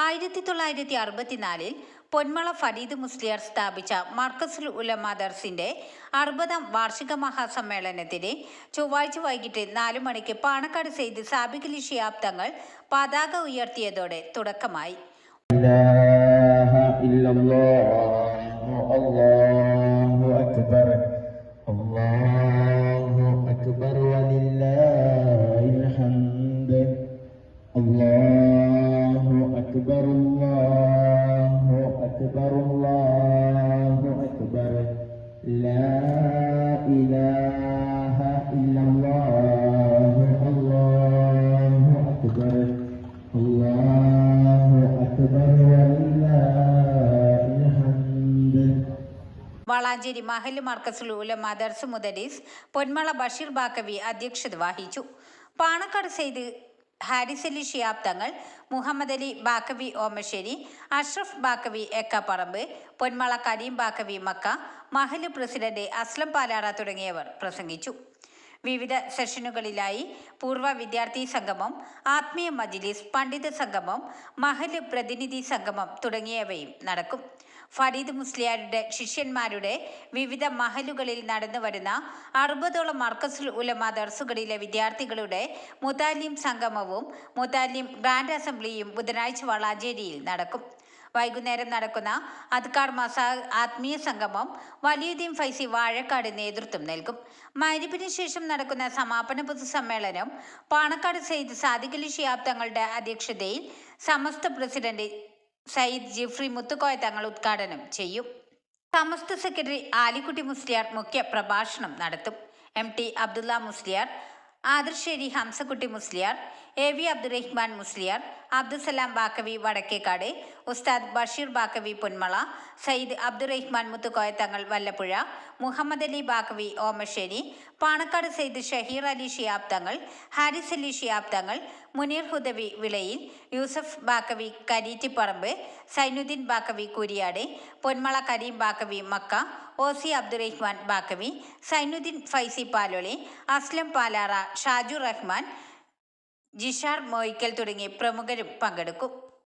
ആയിരത്തി തൊള്ളായിരത്തി അറുപത്തിനാലിൽ പൊന്മള ഫരീദ് മുസ്ലിയാർ സ്ഥാപിച്ച മർക്കസുൽ ഉലമ ദർസിന്റെ അറുപതാം വാർഷിക മഹാസമ്മേളനത്തിന് ചൊവ്വാഴ്ച വൈകിട്ട് നാലു മണിക്ക് പാണക്കാട് സെയ്ത് സാബിഖലി ഷിയാബ് തങ്ങൾ പതാക ഉയർത്തിയതോടെ തുടക്കമായി إله إلا الله الله أكبر الله أكبر ولله الحمد الله أكبر الله أكبر الله أكبر لا إله إلا الله الله أكبر الله أكبر ولله الحمد വളാഞ്ചേരി മഹല് മർക്കസുൽ ഉലമ ദർസ് മുദരീസ് പൊന്മള ബഷീർ ബാക്കവി അധ്യക്ഷത വഹിച്ചു പാണക്കാട് സെയ്ത് ഹാരിസ് അലി ഷിയാബ് തങ്ങൾ മുഹമ്മദ് അലി ബാക്കവി ഓമശ്ശേരി അഷ്റഫ് ബാക്കവി എക്കാപ്പറമ്പ് പൊന്മള കരീം ബാക്കവി മക്ക മഹൽ പ്രസിഡന്റ് അസ്ലം പാലാറ തുടങ്ങിയവർ പ്രസംഗിച്ചു. വിവിധ സെഷനുകളിലായി പൂർവ വിദ്യാർത്ഥി സംഗമം ആത്മീയ മജിലിസ് പണ്ഡിത സംഗമം മഹൽ പ്രതിനിധി സംഗമം തുടങ്ങിയവയും നടക്കും. ഫരീദ് മുസ്ലിയാരുടെ ശിഷ്യന്മാരുടെ വിവിധ മഹലുകളിൽ നടന്നു വരുന്ന അറുപതോളം മർക്കസുൽ ഉലമ ദർസുകളിലെ വിദ്യാർത്ഥികളുടെ മുതാലിം സംഗമവും മുതാലിം ഗ്രാൻഡ് അസംബ്ലിയും ബുധനാഴ്ച വളാഞ്ചേരിയിൽ നടക്കും. വൈകുന്നേരം നടക്കുന്ന അദ്കാർ മസാ ആത്മീയ സംഗമം വലിയുദ്ദീൻ ഫൈസി വാഴക്കാട് നേതൃത്വം നൽകും. മരിപ്പിന് ശേഷം നടക്കുന്ന സമാപന പൊതുസമ്മേളനം പാണക്കാട് സയ്യിദ് സാദിഖലി ഷിയാബ് തങ്ങളുടെ അധ്യക്ഷതയിൽ സമസ്ത പ്രസിഡന്റ് സയ്യിദ് ജിഫ്രി മുത്തുക്കോയ തങ്ങൾ ഉദ്ഘാടനം ചെയ്യും. സമസ്ത സെക്രട്ടറി ആലിക്കുട്ടി മുസ്ലിയാർ മുഖ്യ പ്രഭാഷണം നടത്തും. M T Abdulla Musliyar Adarshery Hamsakutty Musliyar A V Abdurahman Musliyar Abdussalam Baqavi Vadakkekad Ustad Basheer Baqavi Ponmala Sayyid Abdurahman Muthukoya Thangal Vallappuzha Muhammad Ali Baqavi Omassery Panakkad Sayyid Shaheer Ali Shiyab Thangal Haris Ali Shiyab Thangal Muneer Hudavi Vilayil Yusuf Baqavi Kareettiparamba Zainuddin Baqavi Kuriyad Ponmala Kareem Baqavi Makka O C Abdurahman Baqavi Zainuddin Faizy Paloli Aslam Palara Shaju Rahman Jishar Moyikkal തുടങ്ങി പ്രമുഖരും പങ്കെടുക്കും